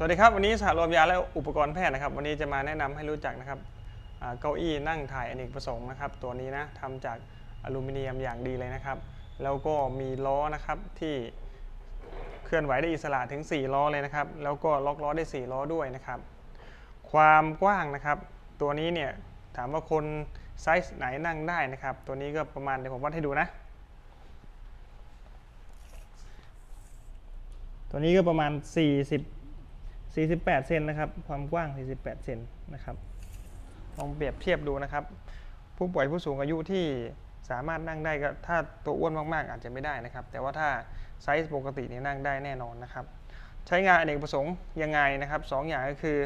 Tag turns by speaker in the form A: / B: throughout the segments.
A: สวัสดีครับ วันนี้สหรวมยาและอุปกรณ์แพทย์นะครับ วันนี้จะมาแนะนำให้รู้จักนะครับเก้าอี้นั่งถ่ายอเนกประสงค์นะครับ ตัวนี้นะทำจากอลูมิเนียมอย่างดีเลยนะครับ แล้วก็มีล้อนะครับที่เคลื่อนไหวได้อิสระถึง 4 ล้อเลยนะครับ แล้วก็ล็อกล้อได้ 4 ล้อด้วยนะครับ ความกว้างนะครับ ตัวนี้เนี่ยถามว่าคนไซส์ไหนนั่งได้นะครับ ตัวนี้ก็ประมาณเดี๋ยวผมวัดให้ดูนะ ตัวนี้ก็ประมาณ 40 48 เซนนะครับ ความกว้าง 48 เซนนะครับ ลองเปรียบเทียบดูนะครับ ผู้ป่วยผู้สูงอายุที่สามารถนั่งได้ก็ถ้าตัวอ้วนมากๆ อาจจะไม่ได้นะครับ แต่ว่าถ้าไซส์ปกตินี่นั่งได้แน่นอนนะครับ ใช้งานอเนกประสงค์ยังไงนะครับสองอย่างก็คือ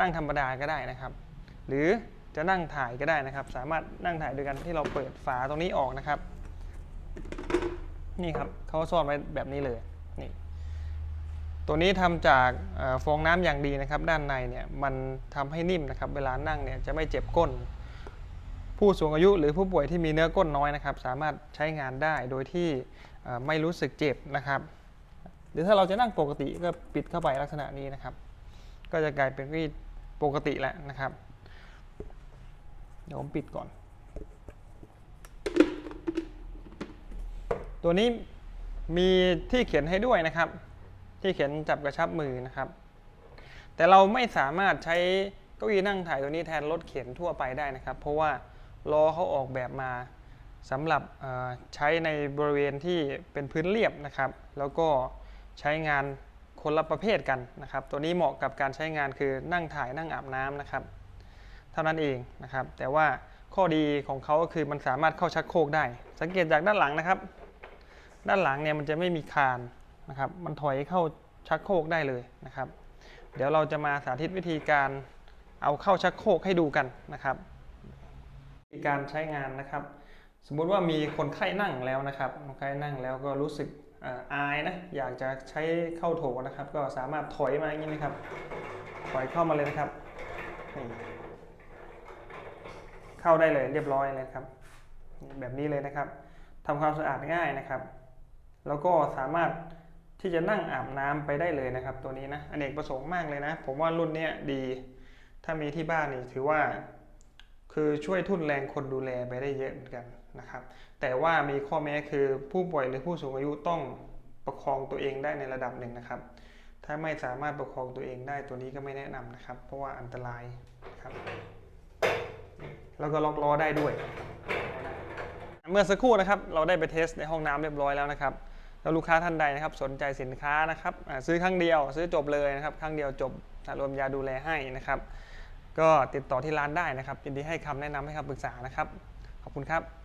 A: นั่งธรรมดาก็ได้นะครับ หรือจะนั่งถ่ายก็ได้นะครับ สามารถนั่งถ่ายโดยการที่เราเปิดฝาตรงนี้ออกนะครับ นี่ครับเขาซ่อนไว้แบบนี้เลยนี่ ตัวนี้ทำจากอฟองน้ำอย่างดีนะครับ ด้านในเนี่ยมันทำให้นิ่มนะครับ เวลานั่งเนี่ยจะไม่เจ็บก้น ผู้สูงอายุหรือผู้ป่วยที่มีเนื้อก้นน้อยนะครับ สามารถใช้งานได้โดยที่ไม่รู้สึกเจ็บนะครับหรือถ้าเราจะนั่งปกติก็ปิดเข้าไปลักษณะนี้นะครับ ก็จะกลายเป็นที่ปกติแล้วนะครับ เดี๋ยวผมปิดก่อน ตัวนี้มีที่เขียนให้ด้วยนะครับ ที่เขียนจับกระชับมือนะครับ แต่เราไม่สามารถใช้เก้าอี้นั่งถ่ายตัวนี้แทนรถเข็นทั่วไปได้นะครับ เพราะว่าล้อเขาออกแบบมาสำหรับใช้ในบริเวณที่เป็นพื้นเรียบนะครับ แล้วก็ใช้งานคนละประเภทกันนะครับ ตัวนี้เหมาะกับการใช้งานคือนั่งถ่ายนั่งอาบน้ำนะครับ เท่านั้นเองนะครับ แต่ว่าข้อดีของเขาก็คือมันสามารถเข้าชักโครกได้ สังเกตจากด้านหลังนะครับ ด้านหลังเนี่ยมันจะไม่มีคาน นะครับ มันถอยเข้าชักโครกได้เลยนะครับ เดี๋ยวเราจะมาสาธิตวิธีการเอาเข้าชักโครกให้ดูกันนะครับวิธีการใช้งานนะครับ สมมุติว่ามีคนไข้นั่งแล้วนะครับคนไข้นั่งแล้วก็รู้สึกอายนะอยากจะใช้เข้าโถนะครับ ก็สามารถถอยมาอย่างนี้นะครับ ถอยเข้ามาเลยนะครับเข้าได้เลยเรียบร้อยเลยครับ แบบนี้เลยนะครับทำความสะอาดง่ายนะครับ แล้วก็สามารถ ที่จะนั่งอาบน้ำไปได้เลยนะครับ ตัวนี้นะอเนกประสงค์มากเลยนะ ผมว่ารุ่นเนี้ยดี ถ้ามีที่บ้านนี่ถือว่า คือช่วยทุ่นแรงคนดูแลไปได้เยอะเหมือนกันนะครับ แต่ว่ามีข้อแม้คือผู้ป่วยหรือผู้สูงอายุต้องประคองตัวเองได้ในระดับหนึ่งนะครับ ถ้าไม่สามารถประคองตัวเองได้ตัวนี้ก็ไม่แนะนำนะครับ เพราะว่าอันตรายครับ แล้วก็ล็อกล้อได้ด้วย เมื่อสักครู่นะครับ เราได้ไปเทสในห้องน้ำเรียบร้อยแล้วนะครับ แล้วลูกค้าท่านใดนะครับสนใจสินค้านะครับซื้อครั้งเดียว ซื้อจบเลยนะครับครั้งเดียวจบรวมยาดูแลให้นะครับ ก็ติดต่อที่ร้านได้นะครับยินดีให้คำแนะนำให้คำปรึกษานะครับ ขอบคุณครับ